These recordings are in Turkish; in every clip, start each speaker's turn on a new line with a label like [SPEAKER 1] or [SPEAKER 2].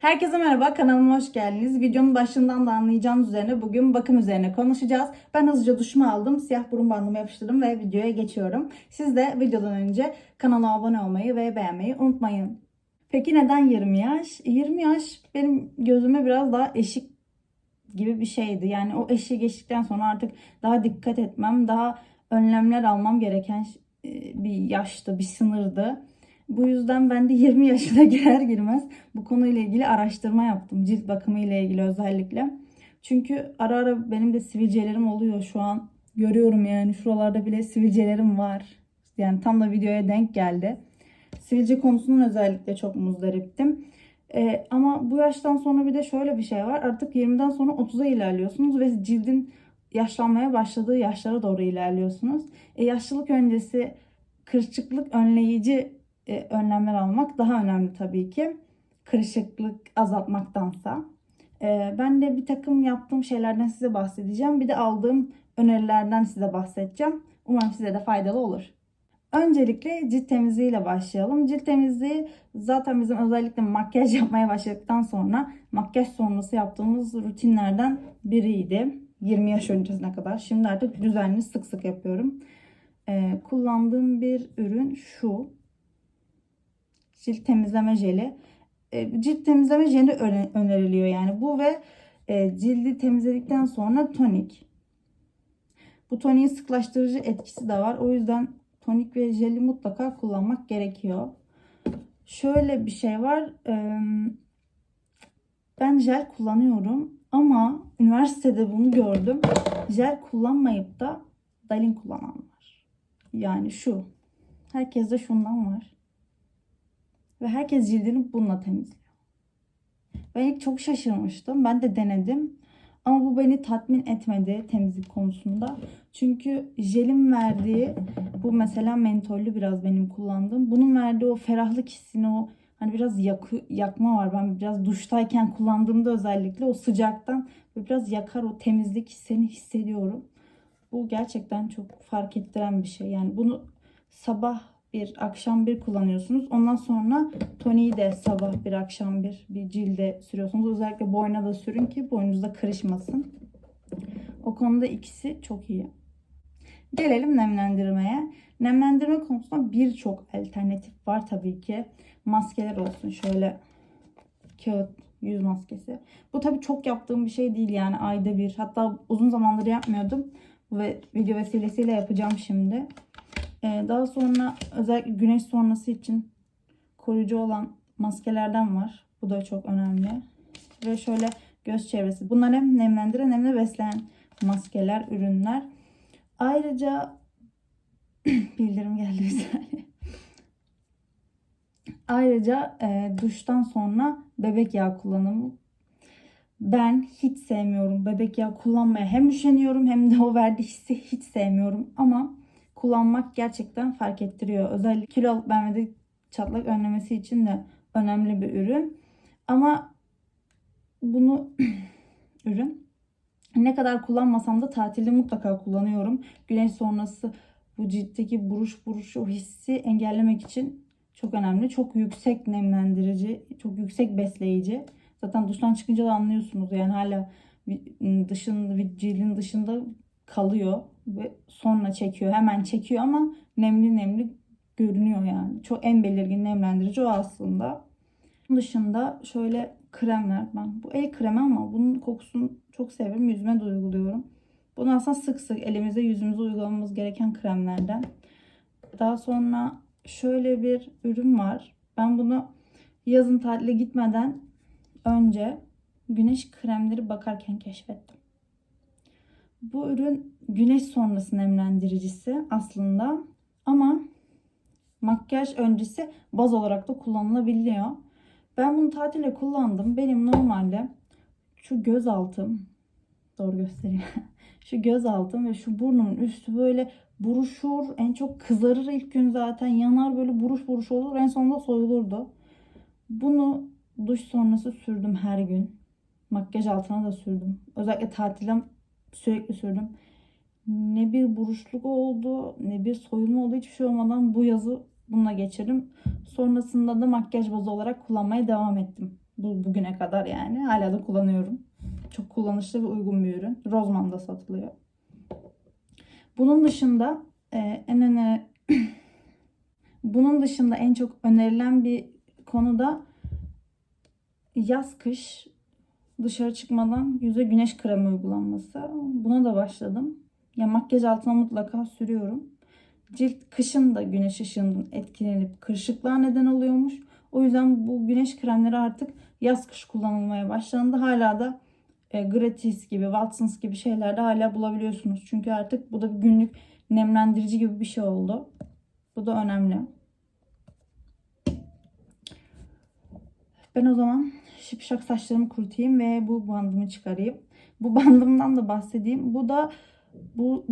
[SPEAKER 1] Herkese merhaba, kanalıma hoş geldiniz. Videonun başından da anlayacağınız üzerine bugün bakım üzerine konuşacağız. Ben hızlıca duşumu aldım, siyah burun bandımı yapıştırdım ve videoya geçiyorum. Siz de videodan önce kanala abone olmayı ve beğenmeyi unutmayın. Peki neden 20 yaş? 20 yaş benim gözüme biraz daha eşik gibi bir şeydi. Yani o eşiği geçtikten sonra artık daha dikkat etmem, daha önlemler almam gereken e, bir yaştı, bir sınırdı. Bu yüzden ben de 20 yaşına girer girmez bu konuyla ilgili araştırma yaptım. Cilt bakımı ile ilgili özellikle. Çünkü ara ara benim de sivilcelerim oluyor şu an. Görüyorum yani şuralarda bile sivilcelerim var. Yani tam da videoya denk geldi. Sivilce konusunun özellikle çok muzdariptim. Ee, ama bu yaştan sonra bir de şöyle bir şey var. Artık 20'den sonra 30'a ilerliyorsunuz ve cildin yaşlanmaya başladığı yaşlara doğru ilerliyorsunuz. E, yaşlılık öncesi kırışıklık önleyici e, önlemler almak daha önemli tabii ki. Kırışıklık azaltmaktansa. E, ben de bir takım yaptığım şeylerden size bahsedeceğim. Bir de aldığım önerilerden size bahsedeceğim. Umarım size de faydalı olur. Öncelikle cilt temizliğiyle başlayalım. Cilt temizliği zaten bizim özellikle makyaj yapmaya başladıktan sonra makyaj sonrası yaptığımız rutinlerden biriydi. 20 yaş öncesine kadar. Şimdi artık düzenli sık sık yapıyorum. Ee, kullandığım bir ürün şu. Cilt temizleme jeli. Ee, cilt temizleme jeli öne- öneriliyor yani. Bu ve e, cildi temizledikten sonra tonik. Bu toniğin sıklaştırıcı etkisi de var. O yüzden tonik ve jeli mutlaka kullanmak gerekiyor. Şöyle bir şey var. Ee, ben jel kullanıyorum ama üniversitede bunu gördüm. Jel kullanmayıp da Dalin kullanan var. Yani şu. Herkeste şundan var. Ve herkes cildini bununla temizliyor. Ben ilk çok şaşırmıştım. Ben de denedim. Ama bu beni tatmin etmedi temizlik konusunda. Çünkü jelin verdiği bu mesela mentollü biraz benim kullandığım. Bunun verdiği o ferahlık hissini o hani biraz yakı, yakma var. Ben biraz duştayken kullandığımda özellikle o sıcaktan biraz yakar o temizlik hissini hissediyorum. Bu gerçekten çok fark ettiren bir şey. Yani bunu sabah bir, akşam bir kullanıyorsunuz. Ondan sonra toniği de sabah bir, akşam bir bir cilde sürüyorsunuz. Özellikle boyna da sürün ki boynunuzda kırışmasın. O konuda ikisi çok iyi. Gelelim nemlendirmeye. Nemlendirme konusunda birçok alternatif var tabii ki. Maskeler olsun şöyle kağıt yüz maskesi. Bu tabii çok yaptığım bir şey değil yani ayda bir. Hatta uzun zamandır yapmıyordum. Ve video vesilesiyle yapacağım şimdi. Ee, daha sonra özellikle güneş sonrası için koruyucu olan maskelerden var. Bu da çok önemli. Ve şöyle göz çevresi. Bunlar hem nemlendiren hem de besleyen maskeler, ürünler. Ayrıca bildirim geldi bir. Ayrıca e, duştan sonra bebek yağı kullanımı. Ben hiç sevmiyorum bebek yağı kullanmaya. Hem üşeniyorum hem de o verdiği hissi hiç sevmiyorum. Ama kullanmak gerçekten fark ettiriyor. Özellikle kilo alıp vermede çatlak önlemesi için de önemli bir ürün. Ama bunu ürün ne kadar kullanmasam da tatilde mutlaka kullanıyorum. Güneş sonrası bu ciltteki buruş buruş o hissi engellemek için çok önemli. Çok yüksek nemlendirici, çok yüksek besleyici. Zaten duştan çıkınca da anlıyorsunuz yani hala dışın, cildin dışında kalıyor sonra çekiyor. Hemen çekiyor ama nemli nemli görünüyor yani. Çok en belirgin nemlendirici o aslında. Bunun dışında şöyle kremler. Ben bu el kremi ama bunun kokusunu çok seviyorum. Yüzüme de uyguluyorum. Bunu aslında sık sık elimize yüzümüze uygulamamız gereken kremlerden. Daha sonra şöyle bir ürün var. Ben bunu yazın tatile gitmeden önce güneş kremleri bakarken keşfettim. Bu ürün güneş sonrası nemlendiricisi aslında ama makyaj öncesi baz olarak da kullanılabiliyor. Ben bunu tatile kullandım. Benim normalde şu göz altım doğru göstereyim. şu göz altım ve şu burnumun üstü böyle buruşur. En çok kızarır ilk gün zaten. Yanar böyle buruş buruş olur. En sonunda soyulurdu. Bunu duş sonrası sürdüm her gün. Makyaj altına da sürdüm. Özellikle tatilde sürekli sürdüm. Ne bir buruşluk oldu ne bir soyulma oldu. Hiçbir şey olmadan bu yazı bununla geçirdim. Sonrasında da makyaj bazı olarak kullanmaya devam ettim. Bu, bugüne kadar yani. Hala da kullanıyorum. Çok kullanışlı ve uygun bir ürün. Rozman'da satılıyor. Bunun dışında e, en öne bunun dışında en çok önerilen bir konu da yaz kış dışarı çıkmadan yüze güneş kremi uygulanması. Buna da başladım. Ya makyaj altına mutlaka sürüyorum. Cilt kışın da güneş ışığından etkilenip kırışıklığa neden oluyormuş. O yüzden bu güneş kremleri artık yaz kış kullanılmaya başlandı. Hala da e, gratis gibi, Watsons gibi şeylerde hala bulabiliyorsunuz. Çünkü artık bu da bir günlük nemlendirici gibi bir şey oldu. Bu da önemli. Ben o zaman şipşak saçlarımı kurutayım ve bu bandımı çıkarayım. Bu bandımdan da bahsedeyim. Bu da bu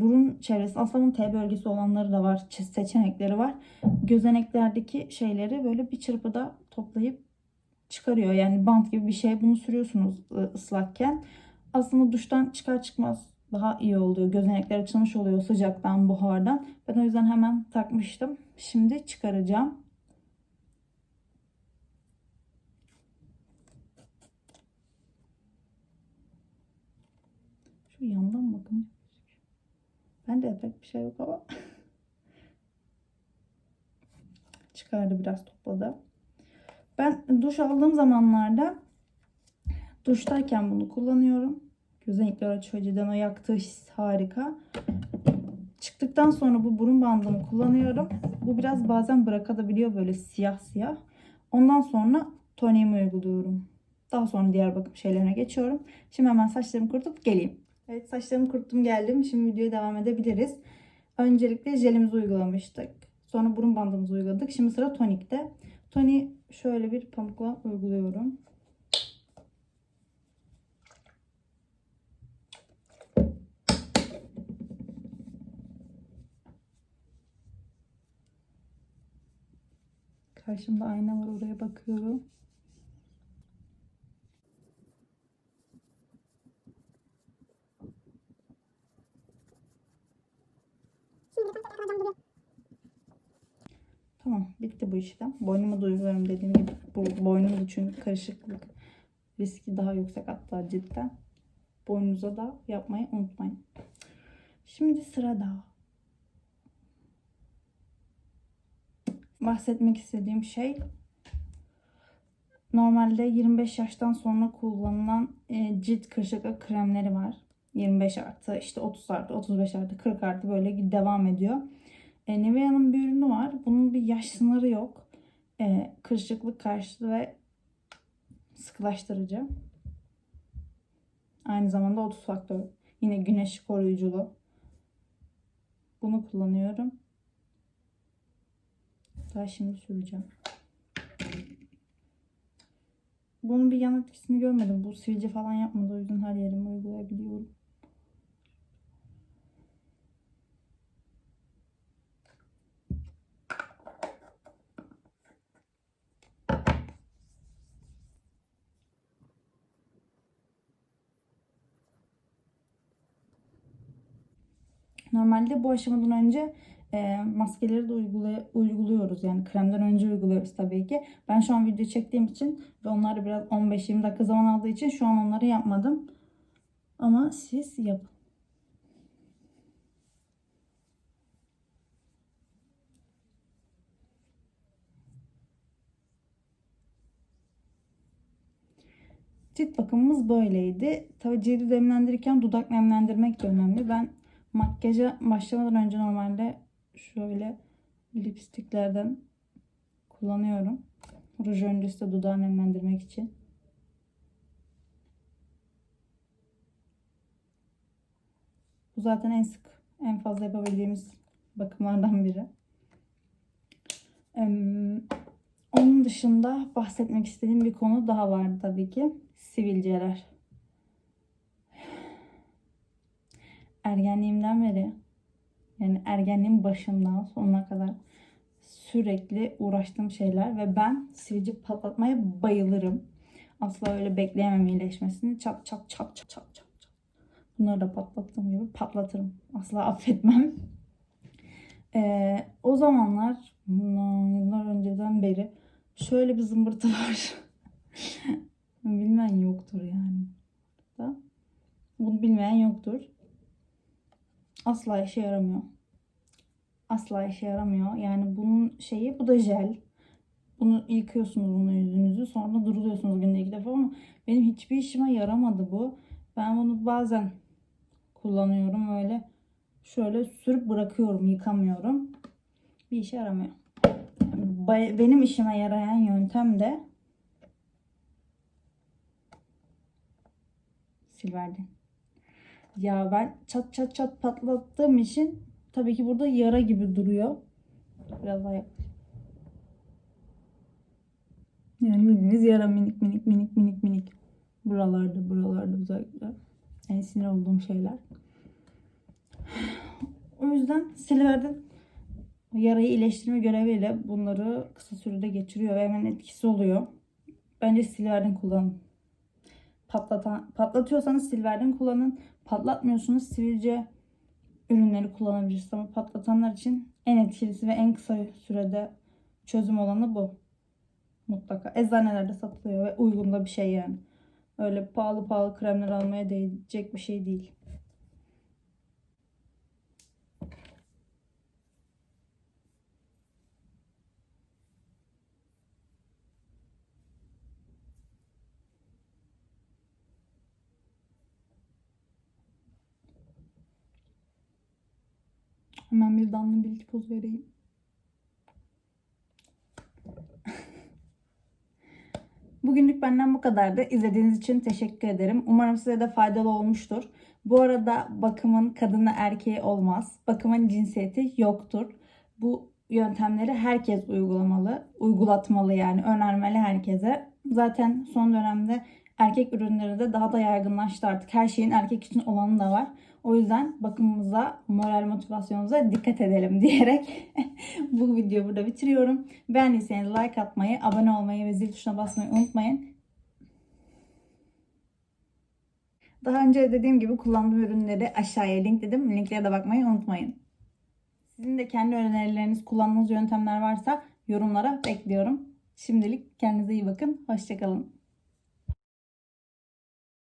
[SPEAKER 1] burun çevresi aslında bunun T bölgesi olanları da var. çe- Seçenekleri var. Gözeneklerdeki şeyleri böyle bir çırpıda toplayıp çıkarıyor. Yani bant gibi bir şey. Bunu sürüyorsunuz ı, ıslakken. Aslında duştan çıkar çıkmaz daha iyi oluyor. Gözenekler açılmış oluyor sıcaktan, buhardan. Ben o yüzden hemen takmıştım. Şimdi çıkaracağım. Şu yandan bakın. Ben de pek bir şey yok ama. Çıkardı biraz topladı. Ben duş aldığım zamanlarda duştayken bunu kullanıyorum. Gözenekler açıyor cidden o yaktığı his harika. Çıktıktan sonra bu burun bandımı kullanıyorum. Bu biraz bazen bırakabiliyor böyle siyah siyah. Ondan sonra toniğimi uyguluyorum. Daha sonra diğer bakım şeylerine geçiyorum. Şimdi hemen saçlarımı kurutup geleyim. Evet saçlarımı kuruttum geldim. Şimdi videoya devam edebiliriz. Öncelikle jelimizi uygulamıştık. Sonra burun bandımızı uyguladık. Şimdi sıra tonikte. Toniği şöyle bir pamukla uyguluyorum. Karşımda ayna var oraya bakıyorum. Bitti bu işlem. Boynumu da uyguluyorum dediğim gibi. Bu boynumda çünkü karışıklık riski daha yüksek hatta cidden. Boynunuza da yapmayı unutmayın. Şimdi sırada bahsetmek istediğim şey normalde 25 yaştan sonra kullanılan e, cilt kırışıklık kremleri var. 25 artı işte 30 artı 35 artı 40 artı böyle devam ediyor. E, Nivea'nın bir ürünü var. Bunun bir yaş sınırı yok. E, kırışıklık karşıtı ve sıkılaştırıcı. Aynı zamanda 30 faktör. Yine güneş koruyuculu. Bunu kullanıyorum. Daha şimdi süreceğim. Bunun bir yan etkisini görmedim. Bu sivilce falan yapmadı. O yüzden her yerime uygulayabiliyorum. Normalde bu aşamadan önce e, maskeleri de uygulay- uyguluyoruz. Yani kremden önce uyguluyoruz tabii ki. Ben şu an video çektiğim için ve onlar biraz 15-20 dakika zaman aldığı için şu an onları yapmadım. Ama siz yapın. Cilt bakımımız böyleydi. Tabii cildi nemlendirirken dudak nemlendirmek de önemli. Ben makyaja başlamadan önce normalde şöyle lipstiklerden kullanıyorum. Ruj öncesi de dudağı nemlendirmek için. Bu zaten en sık, en fazla yapabildiğimiz bakımlardan biri. Onun dışında bahsetmek istediğim bir konu daha vardı tabii ki. Sivilceler. Ergenliğimden beri yani ergenliğin başından sonuna kadar sürekli uğraştığım şeyler ve ben sivilce patlatmaya bayılırım. Asla öyle bekleyemem iyileşmesini. Çat çat çat çat çat çat. Bunları da patlattığım gibi patlatırım. Asla affetmem. Ee, o zamanlar yıllar önceden beri şöyle bir zımbırtı var. Bilmeyen yoktur yani. Bunu bilmeyen yoktur. Asla işe yaramıyor. Asla işe yaramıyor. Yani bunun şeyi bu da jel. Bunu yıkıyorsunuz bunu yüzünüzü. Sonra duruluyorsunuz günde iki defa ama benim hiçbir işime yaramadı bu. Ben bunu bazen kullanıyorum öyle. Şöyle sürüp bırakıyorum, yıkamıyorum. Bir işe yaramıyor. Benim işime yarayan yöntem de Silver'den. Ya ben çat çat çat patlattığım için tabii ki burada yara gibi duruyor. Biraz daha yap. Yani bildiğiniz yara minik minik minik minik minik. Buralarda buralarda özellikle. En sinir olduğum şeyler. O yüzden Silver'den yarayı iyileştirme göreviyle bunları kısa sürede geçiriyor ve hemen etkisi oluyor. Bence Silver'den kullanın. Patlatan, patlatıyorsanız Silver'den kullanın. Patlatmıyorsunuz sivilce ürünleri kullanabilirsiniz. Ama patlatanlar için en etkilisi ve en kısa sürede çözüm olanı bu. Mutlaka. Eczanelerde satılıyor ve uygun da bir şey yani. Öyle pahalı pahalı kremler almaya değecek bir şey değil. Hemen bir damla bilgi poz vereyim. Bugünlük benden bu kadardı. İzlediğiniz için teşekkür ederim. Umarım size de faydalı olmuştur. Bu arada bakımın kadını erkeği olmaz. Bakımın cinsiyeti yoktur. Bu yöntemleri herkes uygulamalı, uygulatmalı yani önermeli herkese. Zaten son dönemde erkek ürünleri de daha da yaygınlaştı artık. Her şeyin erkek için olanı da var. O yüzden bakımımıza, moral motivasyonumuza dikkat edelim diyerek bu videoyu burada bitiriyorum. Beğendiyseniz like atmayı, abone olmayı ve zil tuşuna basmayı unutmayın. Daha önce dediğim gibi kullandığım ürünleri aşağıya linkledim. Linklere de bakmayı unutmayın. Sizin de kendi önerileriniz, kullandığınız yöntemler varsa yorumlara bekliyorum. Şimdilik kendinize iyi bakın. Hoşçakalın.